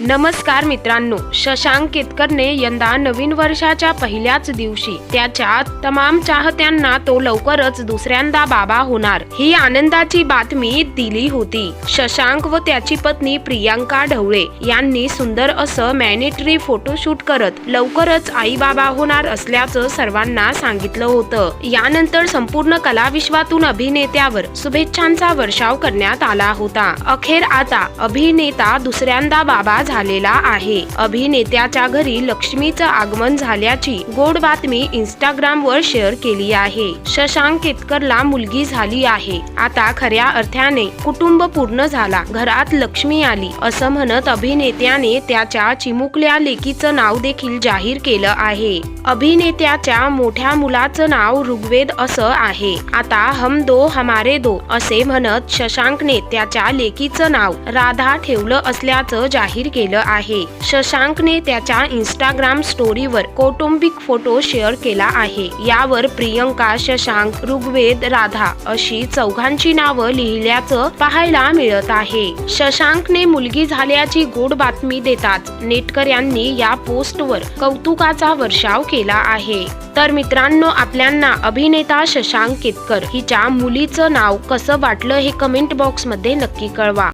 नमस्कार मित्रांनो शशांक केतकरने यंदा नवीन वर्षाच्या पहिल्याच दिवशी त्याच्या तमाम चाहत्यांना तो लवकरच दुसऱ्यांदा बाबा होणार ही आनंदाची बातमी दिली होती. शशांक व त्याची पत्नी प्रियांका ढवळे यांनी सुंदर असं मॅनेटरी फोटोशूट करत लवकरच आई बाबा होणार असल्याचं सर्वांना सांगितलं होतं. यानंतर संपूर्ण कलाविश्वातून अभिनेत्यावर शुभेच्छांचा वर्षाव करण्यात आला होता. अखेर आता अभिनेता दुसऱ्यांदा बाबा झालेला आहे. अभिनेत्याच्या घरी लक्ष्मीचं आगमन झाल्याची गोड बातमी इंस्टाग्राम वर शेअर केली आहे. शशांक केतकरला मुलगी झाली आहे. आता खऱ्या अर्थाने कुटुंब पूर्ण झाला. घरात लक्ष्मी आली असं म्हणत अभिनेत्याने त्याच्या चिमुकल्या लेकीचं नाव देखील जाहीर केलं आहे. अभिनेत्याच्या मोठ्या मुलाचं नाव ऋग्वेद असं आहे. आता हम दो हमारे दो असे म्हणत शशांकने त्याच्या लेकीचं नाव राधा ठेवलं असल्याचं जाहीर केलं आहे. शशांकने त्याच्या इंस्टाग्राम स्टोरीवर कौटुंबिक फोटो शेअर केला आहे. यावर प्रियंका शशांक ऋग्वेद राधा अशी चौघांची नावं लिहिल्याचं पाहायला मिळत आहे. शशांकने मुलगी झाल्याची गोड बातमी देताच नेटकऱ्यांनी या पोस्टवर कौतुकाचा वर्षाव केला आहे. तर मित्रांनो आपल्यांना अभिनेता शशांक केतकर हिच्या मुलीचं नाव कसं वाटलं हे कमेंट बॉक्समध्ये नक्की कळवा.